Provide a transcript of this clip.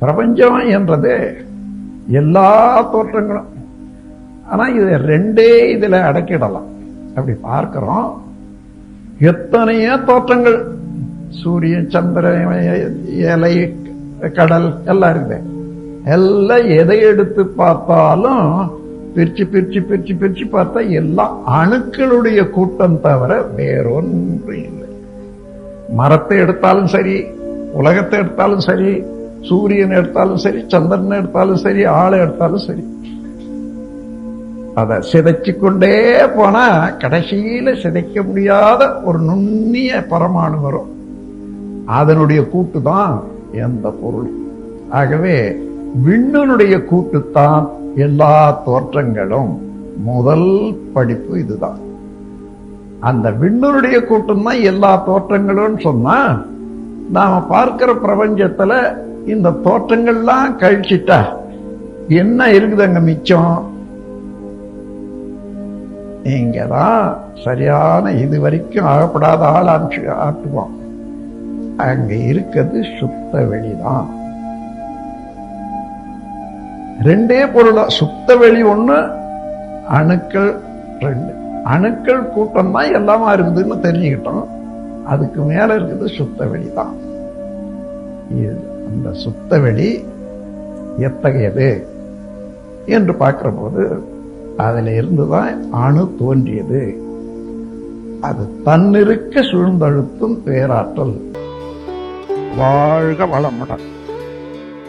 பிரபஞ்சம் என்றது எல்லா தோற்றங்களும். ஆனால் இது ரெண்டே இதில் அடக்கிடலாம். அப்படி பார்க்குறோம். எத்தனையோ தோற்றங்கள். சூரியன் சந்திரன் இலை கடல் எல்லாம் இருக்குது எல்லாம் எதை எடுத்து பார்த்தாலும் பிரிச்சு பிரிச்சு பிரிச்சு பிரிச்சு பார்த்தா எல்லா அணுக்களுடைய கூட்டம் தவிர வேறொன்று இல்லை. மரத்தை எடுத்தாலும் சரி உலகத்தை எடுத்தாலும் சரி சூரியன் எடுத்தாலும் சரி சந்திரன் எடுத்தாலும் சரி ஆளை எடுத்தாலும் சரி. அதை சிதைச்சு கொண்டே போனா கடைசியில சிதைக்க முடியாத ஒரு நுண்ணிய பரமாணு வரும். அதனுடைய கூட்டு தான் எந்த பொருள் ஆகவே விண்ணனுடைய கூட்டுத்தான் எல்லா தோற்றங்களும். முதல் படிப்பு இதுதான். அந்த விண்ணனுடைய கூட்டம் தான் எல்லா தோற்றங்களும் சொன்னா நாம பார்க்கிற பிரபஞ்சத்துல இந்த தோற்றங்கள்லாம் கழிச்சிட்டா என்ன இருக்குது அங்க மிச்சம்? இங்கதான் சரியான இது வரைக்கும் ஆகப்படாத ஆள் அனுப்பிச்சு ஆட்டுவோம் அங்க இருக்கிறது சுத்த வெளிதான். ரெண்டே பொருளா சுத்த வெளி ஒண்ணு அணுக்கள் ரெண்டு. அணுக்கள் கூட்டம் தான் எல்லாமா இருக்குதுன்னு தெரிஞ்சுக்கிட்டோம். அதுக்கு மேல இருக்குது சுத்த வெளிதான். இது இந்த சுத்த வெளி எத்தகையது என்று பார்க்கிற போது அதில் இருந்துதான் அணு தோன்றியது. அது தன்னிருக்க சூழ்ந்தழுத்தும் பேராற்றல். வாழ்க வளமுடன்.